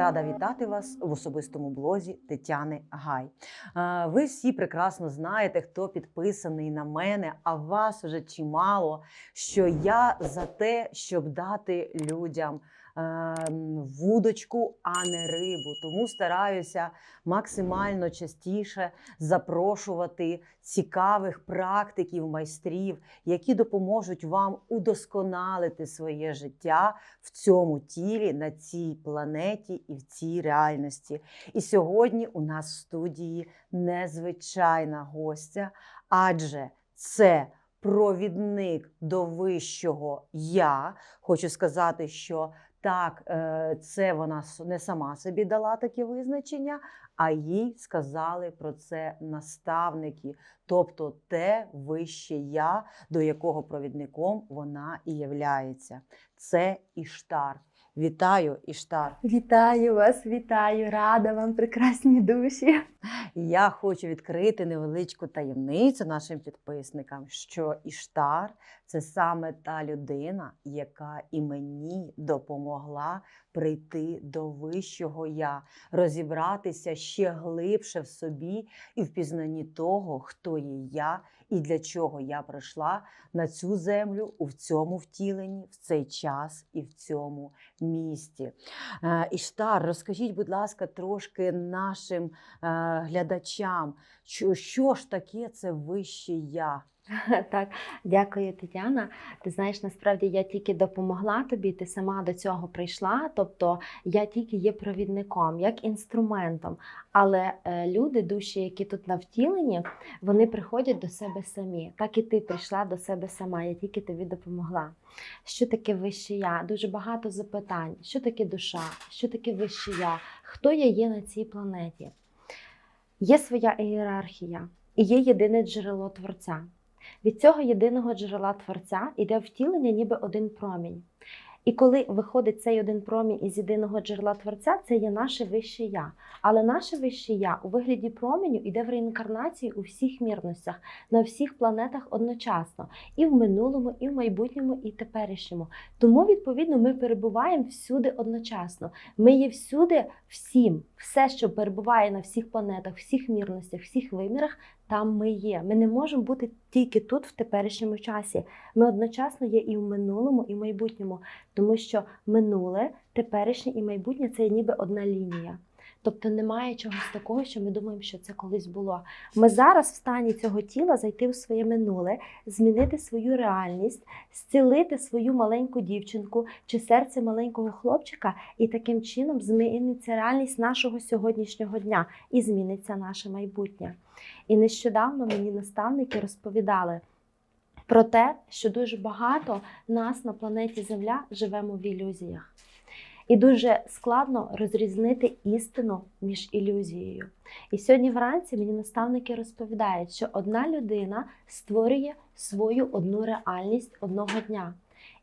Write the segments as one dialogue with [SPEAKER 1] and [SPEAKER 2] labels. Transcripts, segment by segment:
[SPEAKER 1] Рада вітати вас в особистому блозі Тетяни Гай. Ви всі прекрасно знаєте, хто підписаний на мене, а вас вже чимало, що я за те, щоб дати людям вудочку, а не рибу. Тому стараюся максимально частіше запрошувати цікавих практиків, майстрів, які допоможуть вам удосконалити своє життя в цьому тілі, на цій планеті і в цій реальності. І сьогодні у нас в студії незвичайна гостя, адже це провідник до вищого я. Хочу сказати, що так, е, це вона не сама собі дала таке визначення, а їй сказали про це наставники, тобто те вище я, до якого провідником вона і являється. Це Іштар. Вітаю, Іштар.
[SPEAKER 2] Вітаю вас, вітаю, рада вам, прекрасні душі.
[SPEAKER 1] Я хочу відкрити невеличку таємницю нашим підписникам, що Іштар це саме та людина, яка і мені допомогла прийти до вищого я, розібратися ще глибше в собі і в пізнанні того, хто є я і для чого я прийшла на цю землю у цьому втіленні, в цей час і в цьому місті. Е, Іштар, розкажіть, будь ласка, трошки нашим е, глядачам, що, що ж таке це вище я?
[SPEAKER 2] Так, дякую, Тетяна. Ти знаєш, насправді я тільки допомогла тобі, ти сама до цього прийшла. Тобто я тільки є провідником, як інструментом. Але е, люди, душі, які тут на втіленні, вони приходять до себе самі. Так і ти прийшла до себе сама. Я тільки тобі допомогла. Що таке вище я? Дуже багато запитань. Що таке душа? Що таке вище я? Хто я є на цій планеті? Є своя ієрархія і є єдине джерело творця. Від цього єдиного джерела творця йде втілення, ніби один промінь. І коли виходить цей один промінь із єдиного джерела творця, це є наше вище я. Але наше вище я у вигляді променю йде в реінкарнації у всіх мірностях, на всіх планетах одночасно, і в минулому, і в майбутньому, і теперішньому. Тому, відповідно, ми перебуваємо всюди одночасно. Ми є всюди всім. Все, що перебуває на всіх планетах, всіх мірностях, всіх вимірах, там ми є. Ми не можемо бути тільки тут, в теперішньому часі. Ми одночасно є і в минулому, і в майбутньому, тому що минуле, теперішнє і майбутнє це ніби одна лінія. Тобто немає чогось такого, що ми думаємо, що це колись було. Ми зараз в стані цього тіла зайти в своє минуле, змінити свою реальність, зцілити свою маленьку дівчинку чи серце маленького хлопчика, і таким чином зміниться реальність нашого сьогоднішнього дня і зміниться наше майбутнє. І нещодавно мені наставники розповідали про те, що дуже багато нас на планеті Земля живемо в ілюзіях. І дуже складно розрізнити істину між ілюзією. І сьогодні вранці мені наставники розповідають, що одна людина створює свою одну реальність одного дня.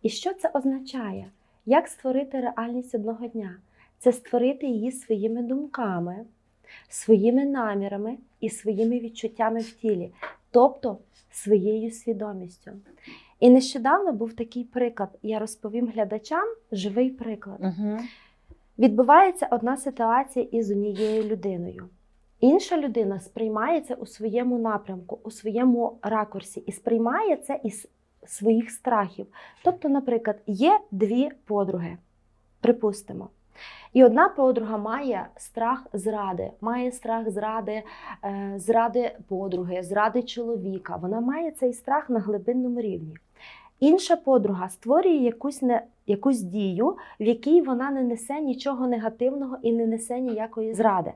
[SPEAKER 2] І що це означає? Як створити реальність одного дня? Це створити її своїми думками, своїми намірами і своїми відчуттями в тілі, тобто своєю свідомістю. І нещодавно був такий приклад. Я розповім глядачам живий приклад.
[SPEAKER 1] Угу.
[SPEAKER 2] Відбувається одна ситуація із однією людиною. Інша людина сприймає це у своєму напрямку, у своєму ракурсі, і сприймає це із своїх страхів. Тобто, наприклад, є дві подруги, припустимо. І одна подруга має страх зради, має страх зради, е, зради подруги, зради чоловіка. Вона має цей страх на глибинному рівні. Інша подруга створює якусь, не, якусь дію, в якій вона не несе нічого негативного і не несе ніякої зради.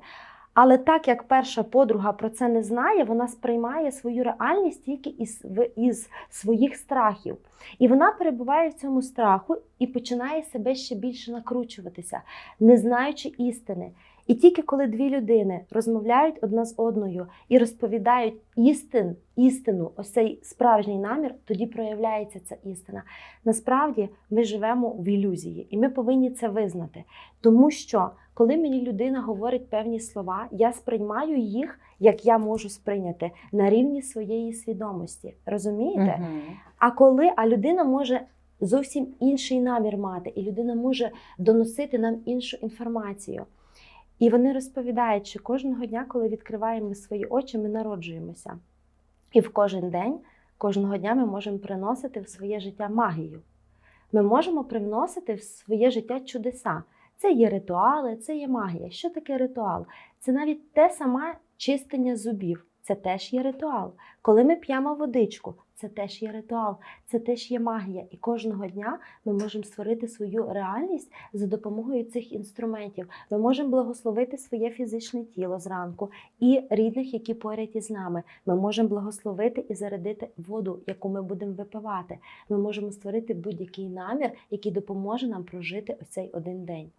[SPEAKER 2] Але так як перша подруга про це не знає, вона сприймає свою реальність тільки із, із своїх страхів. І вона перебуває в цьому страху і починає себе ще більше накручуватися, не знаючи істини. І тільки коли дві людини розмовляють одна з одною і розповідають істин, істину, ось цей справжній намір, тоді проявляється ця істина. Насправді ми живемо в ілюзії, і ми повинні це визнати. Тому що коли мені людина говорить певні слова, я сприймаю їх, як я можу сприйняти на рівні своєї свідомості. Розумієте? А коли а людина може зовсім інший намір мати, і людина може доносити нам іншу інформацію. І вони розповідають, що кожного дня, коли відкриваємо свої очі, ми народжуємося. І в кожен день, кожного дня ми можемо приносити в своє життя магію. Ми можемо привносити в своє життя чудеса. Це є ритуали, це є магія. Що таке ритуал? Це навіть те саме чистення зубів. Це теж є ритуал. Коли ми п'ємо водичку, це теж є ритуал, це теж є магія. І кожного дня ми можемо створити свою реальність за допомогою цих інструментів. Ми можемо благословити своє фізичне тіло зранку і рідних, які поряд із нами. Ми можемо благословити і зарядити воду, яку ми будемо випивати. Ми можемо створити будь-який намір, який допоможе нам прожити ось цей один день.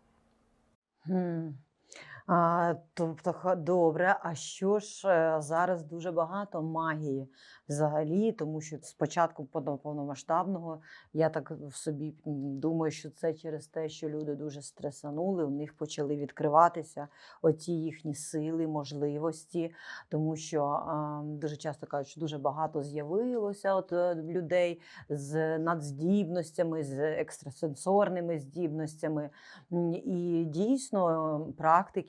[SPEAKER 1] А, тобто, добре, а що ж е, зараз дуже багато магії взагалі, тому що спочатку повно- повномасштабного я так в собі думаю, що це через те, що люди дуже стресанули, у них почали відкриватися оті їхні сили, можливості, тому що а, дуже часто кажуть, що дуже багато з'явилося от е, людей з надздібностями, з екстрасенсорними здібностями. І дійсно е,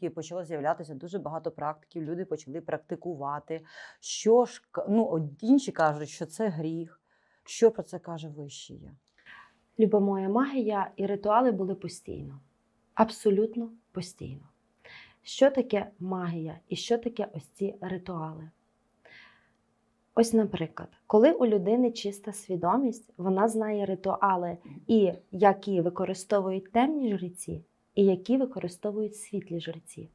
[SPEAKER 1] практики почало з'являтися дуже багато практиків. Люди почали практикувати. Що ж ну, інші кажуть, що це гріх. Що про це каже вищий я?
[SPEAKER 2] Люба моя магія і ритуали були постійно. Абсолютно постійно. Що таке магія і що таке ось ці ритуали? Ось, наприклад, коли у людини чиста свідомість, вона знає ритуали, і які використовують темні жреці, і які використовують світлі жреці.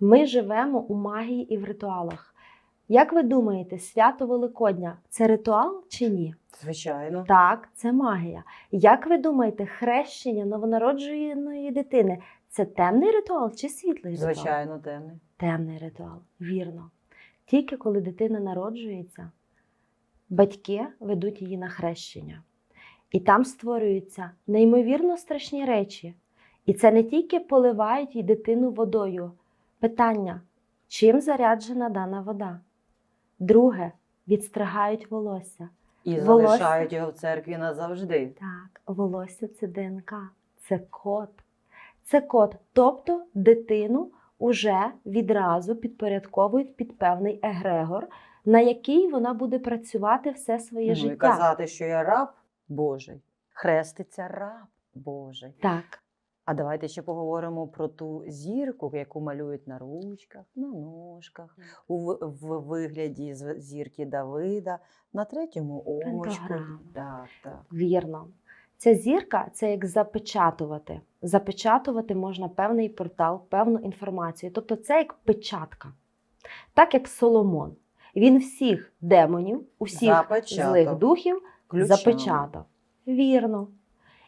[SPEAKER 2] Ми живемо у магії і в ритуалах. Як ви думаєте, свято Великодня це ритуал чи ні?
[SPEAKER 1] Звичайно.
[SPEAKER 2] Так, це магія. Як ви думаєте, хрещення новонародженої дитини це темний ритуал чи світлий ритуал?
[SPEAKER 1] Звичайно, темний.
[SPEAKER 2] Темний ритуал, вірно. Тільки коли дитина народжується, батьки ведуть її на хрещення. І там створюються неймовірно страшні речі. І це не тільки поливають їй дитину водою. Питання: чим заряджена дана вода? Друге, відстригають волосся.
[SPEAKER 1] І
[SPEAKER 2] Волосся.
[SPEAKER 1] залишають його в церкві назавжди.
[SPEAKER 2] Так, волосся це ДНК, це код. Це код. Тобто дитину уже відразу підпорядковують під певний егрегор, на який вона буде працювати все своє
[SPEAKER 1] Ну, і казати, що я раб Божий. Хреститься раб Божий.
[SPEAKER 2] Так,
[SPEAKER 1] А давайте ще поговоримо про ту зірку, яку малюють на ручках, на ножках, у в- в вигляді зірки Давида, на третьому очку. Так, так.
[SPEAKER 2] вірно. Ця зірка це як запечатувати. Запечатувати можна певний портал, певну інформацію. Тобто це як печатка. Так як Соломон. Він всіх демонів, усіх
[SPEAKER 1] Запечатав.
[SPEAKER 2] злих духів
[SPEAKER 1] Ключами.
[SPEAKER 2] запечатав. Вірно.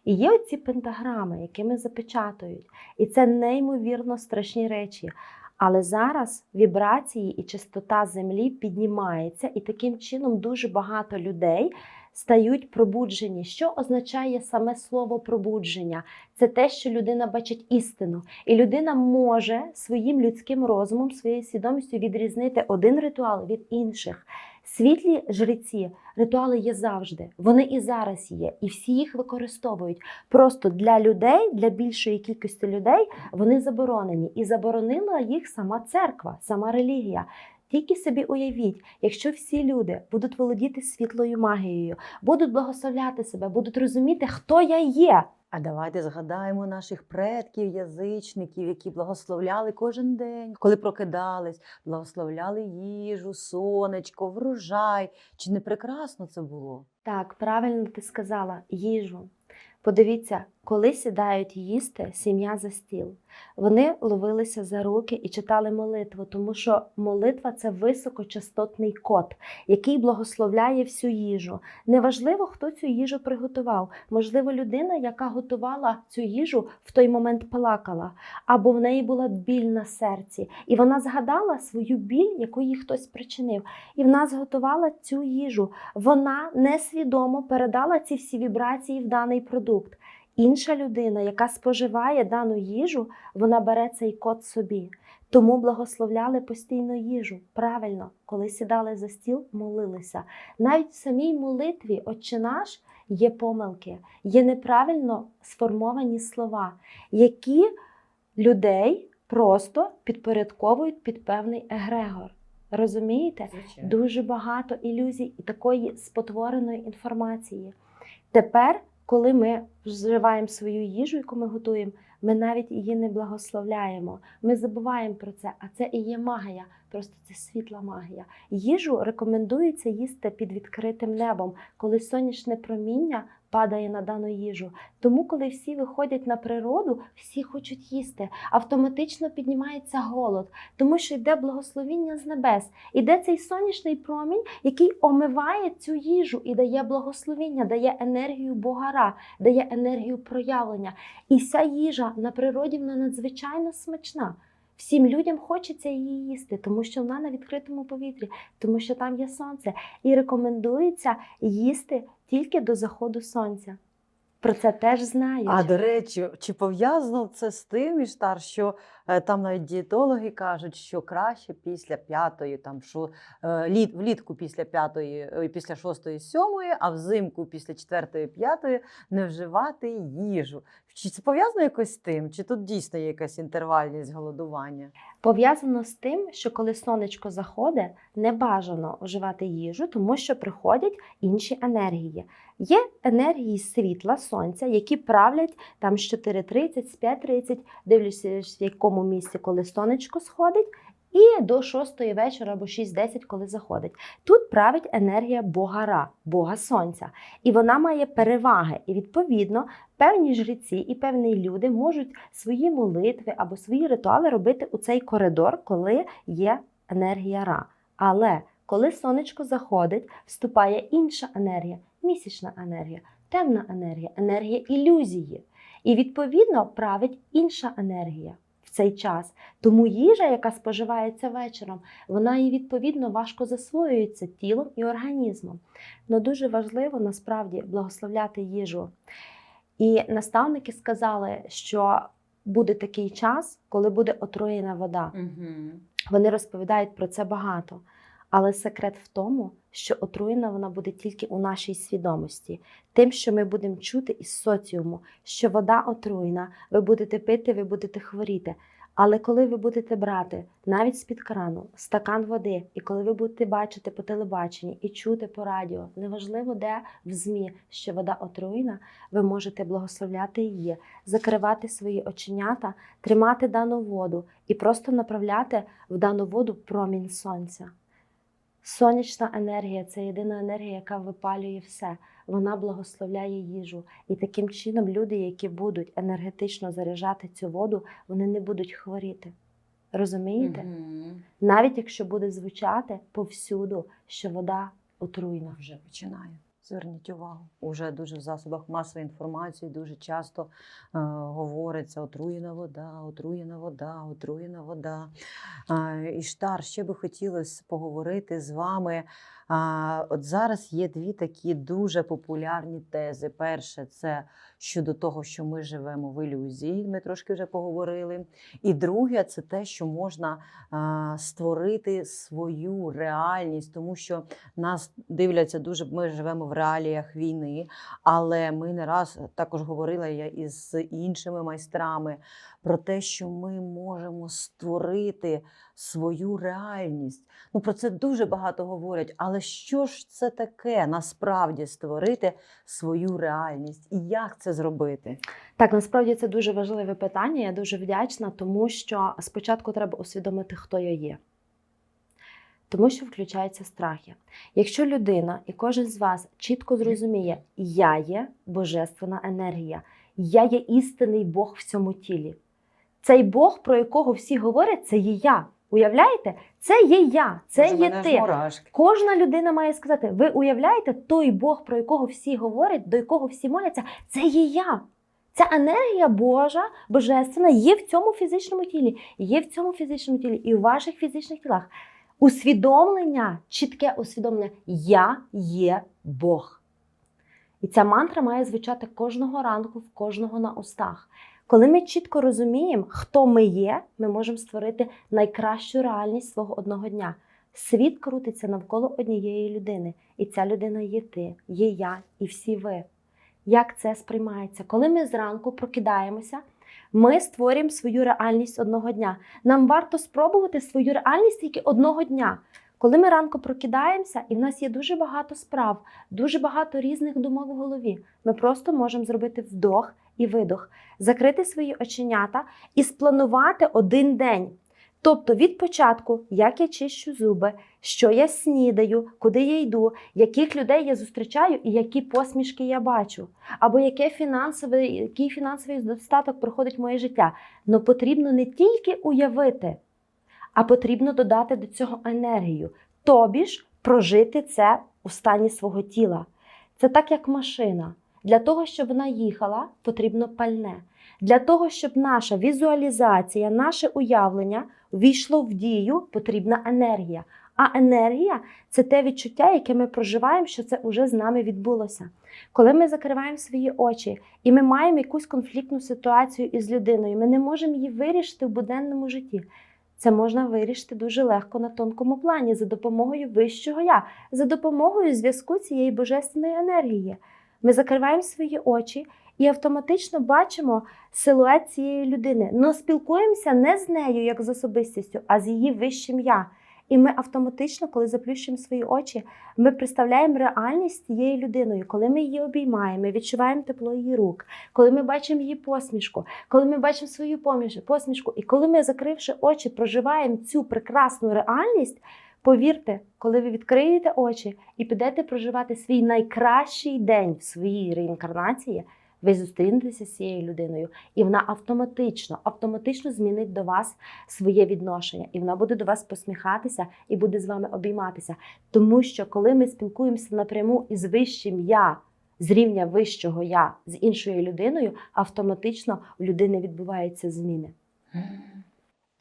[SPEAKER 2] І є оці пентаграми, якими запечатують. І це неймовірно страшні речі. Але зараз вібрації і частота землі піднімається, і таким чином дуже багато людей стають пробуджені. Що означає саме слово пробудження? Це те, що людина бачить істину, і людина може своїм людським розумом, своєю свідомістю відрізнити один ритуал від інших. Світлі жреці ритуали є завжди. Вони і зараз є, і всі їх використовують. Просто для людей, для більшої кількості людей, вони заборонені. І заборонила їх сама церква, сама релігія. Тільки собі уявіть, якщо всі люди будуть володіти світлою магією, будуть благословляти себе, будуть розуміти, хто я є.
[SPEAKER 1] А давайте згадаємо наших предків, язичників, які благословляли кожен день, коли прокидались, благословляли їжу, сонечко, врожай. Чи не прекрасно це було?
[SPEAKER 2] Так, правильно ти сказала, їжу. Подивіться, коли сідають їсти сім'я за стіл, вони ловилися за руки і читали молитву, тому що молитва це високочастотний код, який благословляє всю їжу. Неважливо, хто цю їжу приготував. Можливо, людина, яка готувала цю їжу, в той момент плакала, або в неї була біль на серці, і вона згадала свою біль, яку їй хтось причинив, і вона зготувала цю їжу вона несвідомо передала ці всі вібрації в даний продукт. Інша людина, яка споживає дану їжу, вона бере цей код собі. Тому благословляли постійно їжу. Правильно, коли сідали за стіл, молилися. Навіть в самій молитві Отче наш є помилки, є неправильно сформовані слова, які людей просто підпорядковують під певний егрегор. Розумієте? Дуже багато ілюзій і такої спотвореної інформації. Тепер, коли ми вживаємо свою їжу, яку ми готуємо, ми навіть її не благословляємо. Ми забуваємо про це, а це і є магія, просто це світла магія. Їжу рекомендується їсти під відкритим небом, коли сонячне проміння падає на дану їжу. Тому, коли всі виходять на природу, всі хочуть їсти. Автоматично піднімається голод, тому що йде благословіння з небес. Іде цей сонячний промінь, який омиває цю їжу і дає благословіння, дає енергію Богара, дає енергію проявлення. І ця їжа на природі вона надзвичайно смачна. Всім людям хочеться її їсти, тому що вона на відкритому повітрі, тому що там є сонце. І рекомендується їсти тільки до заходу сонця. Про це теж знають.
[SPEAKER 1] А до речі, чи пов'язано це з тим, Іштар, що там навіть дієтологи кажуть, що краще після п'ятої, там що е, літ, влітку після п'ятої, після шостої, сьомої, а взимку після четвертої, п'ятої не вживати їжу. Чи це пов'язано якось з тим? Чи тут дійсно є якась інтервальність голодування?
[SPEAKER 2] Пов'язано з тим, що коли сонечко заходить, не бажано вживати їжу, тому що приходять інші енергії. Є енергії світла, сонця, які правлять там з 4.30, з 5.30, дивлячись в якому місці, коли сонечко сходить, і до 6 вечора або 6.10, коли заходить. Тут править енергія Бога-Ра, Бога Сонця. І вона має переваги. І відповідно певні жреці і певні люди можуть свої молитви або свої ритуали робити у цей коридор, коли є енергія Ра. Але коли сонечко заходить, вступає інша енергія, місячна енергія, темна енергія, енергія ілюзії. І відповідно править інша енергія цей час. Тому їжа, яка споживається вечором, вона і відповідно важко засвоюється тілом і організмом. Но дуже важливо насправді благословляти їжу. І наставники сказали, що буде такий час, коли буде отруєна вода. Вони розповідають про це багато. Але секрет в тому, що отруєна вона буде тільки у нашій свідомості, тим, що ми будемо чути із соціуму, що вода отруєна, ви будете пити, ви будете хворіти. Але коли ви будете брати навіть з-під крану стакан води, і коли ви будете бачити по телебаченні і чути по радіо, неважливо де в ЗМІ, що вода отруєна, ви можете благословляти її, закривати свої оченята, тримати дану воду і просто направляти в дану воду промінь сонця. Сонячна енергія це єдина енергія, яка випалює все. Вона благословляє їжу. І таким чином люди, які будуть енергетично заряджати цю воду, вони не будуть хворіти. Розумієте? Навіть якщо буде звучати повсюду, що вода отруйна.
[SPEAKER 1] Вже починає. Зверніть увагу. Уже дуже в засобах масової інформації дуже часто е, говориться отруєна вода, отруєна вода, отруєна вода. Е, Іштар, ще би хотілося поговорити з вами. А, от зараз є дві такі дуже популярні тези. Перше, це щодо того, що ми живемо в ілюзії. Ми трошки вже поговорили. І друге, це те, що можна а, створити свою реальність, тому що нас дивляться дуже. Ми живемо в реаліях війни, але ми не раз також говорила я із іншими майстрами про те, що ми можемо створити свою реальність. Ну про це дуже багато говорять. Але що ж це таке насправді створити свою реальність і як це зробити?
[SPEAKER 2] Так, насправді це дуже важливе питання. Я дуже вдячна, тому що спочатку треба усвідомити, хто я є. Тому що включаються страхи. Якщо людина і кожен з вас чітко зрозуміє, я є божественна енергія, я є істинний Бог в цьому тілі. Цей Бог, про якого всі говорять, це є я. Уявляєте? Це є я, це
[SPEAKER 1] Вже
[SPEAKER 2] є ти.
[SPEAKER 1] мурашки.
[SPEAKER 2] Кожна людина має сказати: ви уявляєте, той Бог, про якого всі говорять, до якого всі моляться, це є я. Ця енергія Божа, божественна, є в цьому фізичному тілі, є в цьому фізичному тілі і в ваших фізичних тілах. Усвідомлення, чітке усвідомлення Я є Бог. І ця мантра має звучати кожного ранку, в кожного на устах. Коли ми чітко розуміємо, хто ми є, ми можемо створити найкращу реальність свого одного дня. Світ крутиться навколо однієї людини, і ця людина є ти, є я, і всі ви. як це сприймається. Коли ми зранку прокидаємося, ми створюємо свою реальність одного дня. Нам варто спробувати свою реальність тільки одного дня. Коли ми ранку прокидаємося, і в нас є дуже багато справ, дуже багато різних думок в голові, ми просто можемо зробити вдох і видох, закрити свої оченята і спланувати один день. Тобто від початку, як я чищу зуби, що я снідаю, куди я йду, яких людей я зустрічаю і які посмішки я бачу, або яке фінансове, який фінансовий достаток проходить моє життя. Но потрібно не тільки уявити, а потрібно додати до цього енергію. Тобі ж прожити це у стані свого тіла. Це так, як машина. Для того, щоб вона їхала, потрібно пальне. Для того, щоб наша візуалізація, наше уявлення війшло в дію, потрібна енергія. А енергія це те відчуття, яке ми проживаємо, що це вже з нами відбулося. Коли ми закриваємо свої очі і ми маємо якусь конфліктну ситуацію із людиною, ми не можемо її вирішити в буденному житті. Це можна вирішити дуже легко на тонкому плані за допомогою вищого я, за допомогою зв'язку цієї божественної енергії. Ми закриваємо свої очі і автоматично бачимо силует цієї людини. Но спілкуємося не з нею як з особистістю, а з її вищим я. І ми автоматично, коли заплющуємо свої очі, ми представляємо реальність цією людиною. Коли ми її обіймаємо, ми відчуваємо тепло її рук, коли ми бачимо її посмішку, коли ми бачимо свою посмішку, і коли ми, закривши очі, проживаємо цю прекрасну реальність. Повірте, коли ви відкриєте очі і підете проживати свій найкращий день в своїй реінкарнації, ви зустрінетеся з цією людиною, і вона автоматично, автоматично змінить до вас своє відношення, і вона буде до вас посміхатися і буде з вами обійматися. Тому що коли ми спілкуємося напряму із вищим я, з рівня вищого я з іншою людиною, автоматично у людини відбуваються зміни.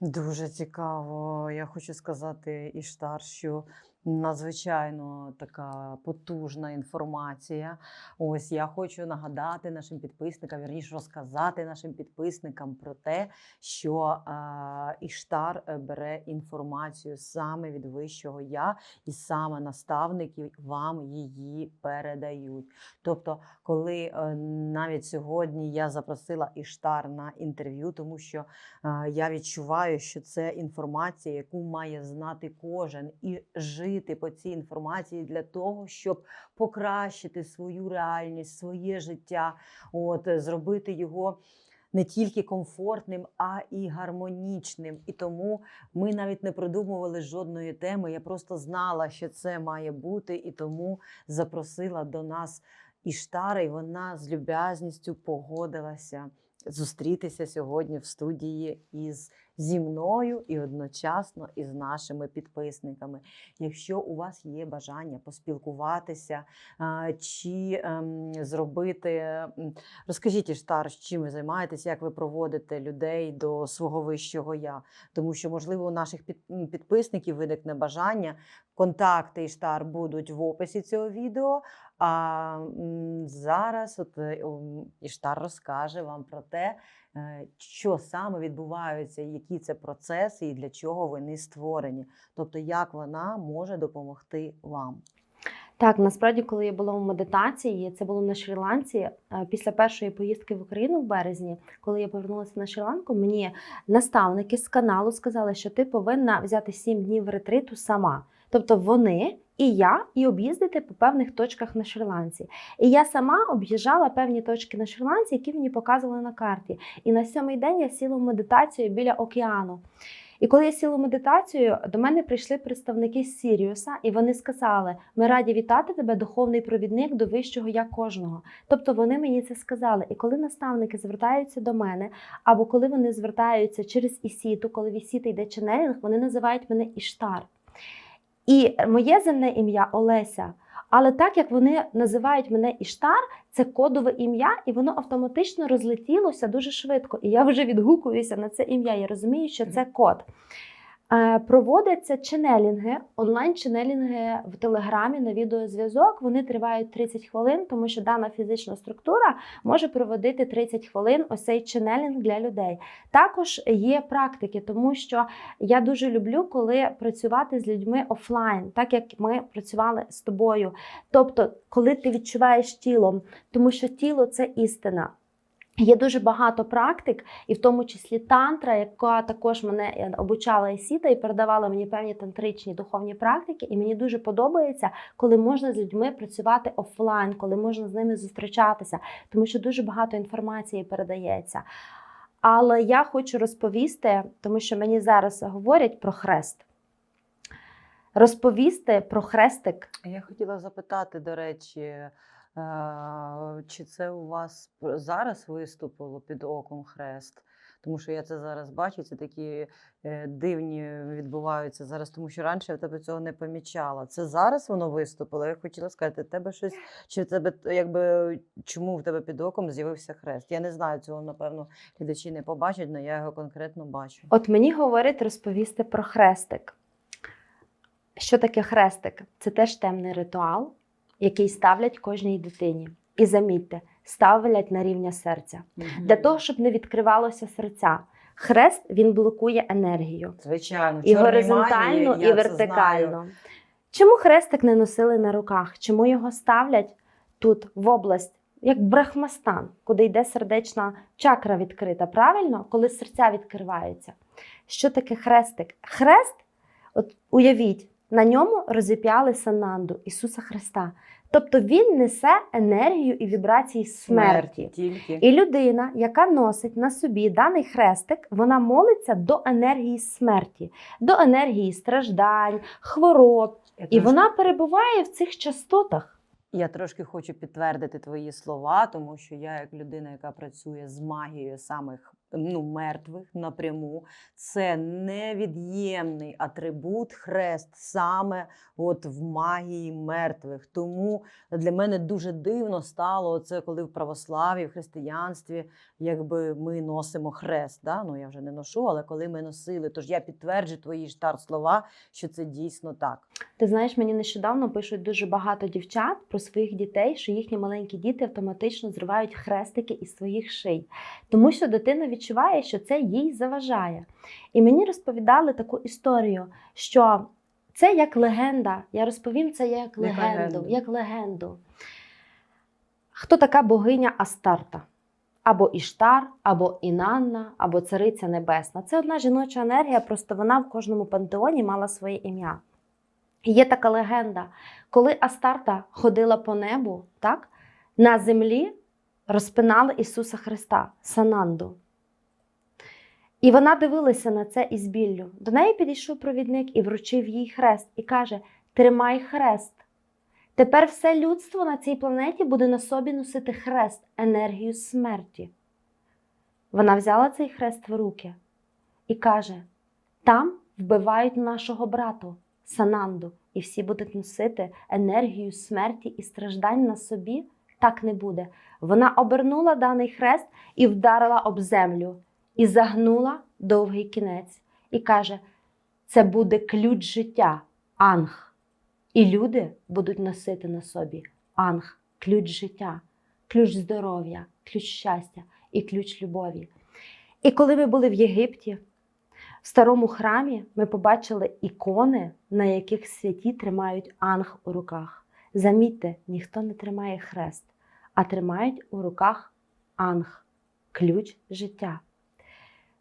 [SPEAKER 1] Дуже цікаво. Я хочу сказати, Іштар, що надзвичайно така потужна інформація. Ось я хочу нагадати нашим підписникам, вірніше розказати нашим підписникам про те, що е, Іштар е, бере інформацію саме від вищого я, і саме наставники вам її передають. Тобто, коли е, навіть сьогодні я запросила Іштар на інтерв'ю, тому що Е, я відчуваю, що це інформація, яку має знати кожен, і жити по цій інформації для того, щоб покращити свою реальність, своє життя, от е, зробити його. Не тільки комфортним, а і гармонічним. І тому ми навіть не продумували жодної теми. Я просто знала, що це має бути, і тому запросила до нас Іштара, і вона з люб'язністю погодилася зустрітися сьогодні в студії із зі мною і одночасно із нашими підписниками. Якщо у вас є бажання поспілкуватися чи ем, зробити, розкажіть Іштар, чим ви займаєтесь, як ви проводите людей до свого вищого я. Тому що, можливо, у наших під- підписників виникне бажання. Контакти Іштар будуть в описі цього відео. А зараз от е, Іштар розкаже вам про те, е, що саме відбуваються, які це процеси і для чого вони створені. Тобто, як вона може допомогти вам.
[SPEAKER 2] Так, насправді, коли я була у медитації, це було на Шрі-Ланці. е, Після першої поїздки в Україну в березні, коли я повернулася на Шрі-Ланку, мені наставники з каналу сказали, що ти повинна взяти 7 днів ретриту сама. Тобто вони і я, і об'їздити по певних точках на Шрі-Ланці. І я сама об'їжджала певні точки на Шрі-Ланці, які мені показували на карті. І на сьомий день я сіла в медитацію біля океану. І коли я сіла в медитацію, до мене прийшли представники з Сіріуса, і вони сказали: Ми раді вітати тебе, духовний провідник до вищого я кожного. Тобто вони мені це сказали. І коли наставники звертаються до мене, або коли вони звертаються через Ісіту, коли в Ісіти йде ченелінг, вони називають мене Іштар. І моє земне ім'я Олеся. Але так як вони називають мене Іштар, це кодове ім'я, і воно автоматично розлетілося дуже швидко. І я вже відгукуюся на це ім'я. Я розумію, що це код. Е, Проводяться ченелінги, онлайн-ченелінги в Телеграмі на відеозв'язок. Вони тривають 30 хвилин, тому що дана фізична структура може проводити 30 хвилин ось цей ченелінг для людей. Також є практики, тому що я дуже люблю, коли працювати з людьми офлайн, так як ми працювали з тобою. Тобто, коли ти відчуваєш тілом, тому що тіло це істина. Є дуже багато практик, і в тому числі тантра, яка також мене е, обучала Ісіта і передавала мені певні тантричні духовні практики. І мені дуже подобається, коли можна з людьми працювати офлайн, коли можна з ними зустрічатися, тому що дуже багато інформації передається. Але я хочу розповісти, тому що мені зараз говорять про хрест. Розповісти про хрестик
[SPEAKER 1] Я хотіла запитати, до речі, чи це у вас зараз виступило під оком хрест? Тому що я це зараз бачу, це такі е, дивні відбуваються зараз, тому що раніше я тебе цього не помічала. Це зараз воно виступило. Я хотіла сказати, тебе щось, чи в тебе якби чому в тебе під оком з'явився хрест? Я не знаю цього, напевно, глядачі не побачать, але я його конкретно бачу.
[SPEAKER 2] От мені говорять розповісти про хрестик. Що таке хрестик? Це теж темний ритуал, який ставлять кожній дитині. І замітьте, ставлять на рівня серця. Для того, щоб не відкривалося серця. Хрест він блокує енергію
[SPEAKER 1] Звичайно,
[SPEAKER 2] і горизонтально,
[SPEAKER 1] магії
[SPEAKER 2] і
[SPEAKER 1] знаю.
[SPEAKER 2] вертикально. Чому хрестик не носили на руках? Чому його ставлять тут, в область, як брахмастан, куди йде сердечна чакра відкрита? Правильно, коли серця відкриваються. Що таке хрестик? Хрест, от уявіть, на ньому розіп'яли Сананду Ісуса Христа. Тобто він несе енергію і вібрації смерті.
[SPEAKER 1] тільки.
[SPEAKER 2] І людина, яка носить на собі даний хрестик, вона молиться до енергії смерті, до енергії страждань, хвороб.
[SPEAKER 1] Я
[SPEAKER 2] І
[SPEAKER 1] трошки-
[SPEAKER 2] вона перебуває в цих частотах.
[SPEAKER 1] Я трошки хочу підтвердити твої слова, тому що я, як людина, яка працює з магією самих ну, мертвих напряму, це невід'ємний атрибут хрест саме от в магії мертвих. Тому для мене дуже дивно стало це, коли в православі, в християнстві, якби ми носимо хрест. Да? Ну я вже не ношу, але коли ми носили, тож я підтверджую твої штар слова, що це дійсно так.
[SPEAKER 2] Ти знаєш, мені нещодавно пишуть дуже багато дівчат про своїх дітей, що їхні маленькі діти автоматично зривають хрестики із своїх ший, тому що дитина відчуває, що це їй заважає. І мені розповідали таку історію, що це як легенда. Я розповім це як легенду.
[SPEAKER 1] легенду.
[SPEAKER 2] Як легенду. Хто така богиня Астарта? Або Іштар, або Інанна, або Цариця Небесна. Це одна жіноча енергія, просто вона в кожному пантеоні мала своє ім'я. Є така легенда, коли Астарта ходила по небу, так, на землі розпинали Ісуса Христа, Сананду. І вона дивилася на це із біллю. До неї підійшов провідник і вручив їй хрест, і каже: Тримай хрест. Тепер все людство на цій планеті буде на собі носити хрест, енергію смерті. Вона взяла цей хрест в руки і каже: там вбивають нашого брату, Сананду, і всі будуть носити енергію смерті і страждань на собі. Так не буде. Вона обернула даний хрест і вдарила об землю, і загнула довгий кінець, і каже: це буде ключ життя, анг. І люди будуть носити на собі анг, ключ життя, ключ здоров'я, ключ щастя і ключ любові. І коли ми були в Єгипті, в старому храмі ми побачили ікони, на яких святі тримають анг у руках. Замітьте, ніхто не тримає хрест, а тримають у руках анг, ключ життя.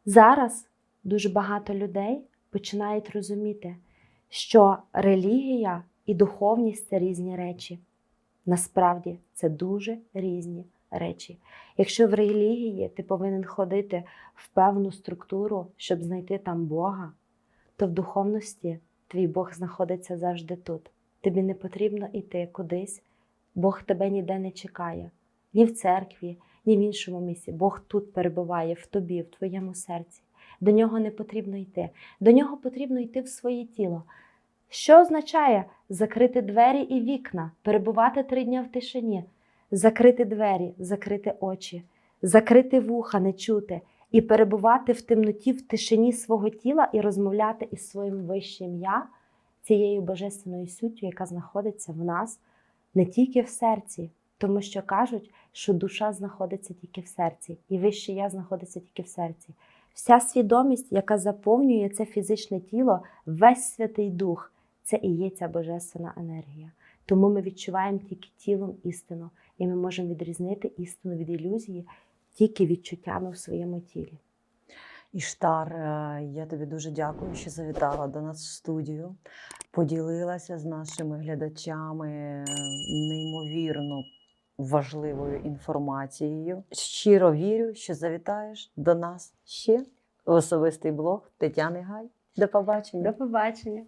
[SPEAKER 2] Зараз дуже багато людей починають розуміти, що релігія і духовність це різні речі. Насправді це дуже різні речі. Якщо в релігії ти повинен ходити в певну структуру, щоб знайти там Бога, то в духовності твій Бог знаходиться завжди тут. Тобі не потрібно йти кудись, Бог тебе ніде не чекає, ні в церкві, ні в іншому місці. Бог тут перебуває в тобі, в твоєму серці. До нього не потрібно йти. До нього потрібно йти в своє тіло. Що означає закрити двері і вікна, перебувати три дня в тишині, закрити двері, закрити очі, закрити вуха, не чути і перебувати в темноті, в тишині свого тіла і розмовляти із своїм вищим я, цією божественною суттю, яка знаходиться в нас не тільки в серці, тому що кажуть, що душа знаходиться тільки в серці, і вище я знаходиться тільки в серці. Вся свідомість, яка заповнює це фізичне тіло, весь Святий Дух, це і є ця божественна енергія. Тому ми відчуваємо тільки тілом істину, і ми можемо відрізнити істину від ілюзії тільки відчуттями в своєму тілі.
[SPEAKER 1] Іштар, е, я тобі дуже дякую, що завітала до нас в студію, поділилася з нашими глядачами е, неймовірно важливою інформацією. Щиро вірю, що завітаєш до нас ще особистий блог Тетяни Гай. До побачення.
[SPEAKER 2] До побачення!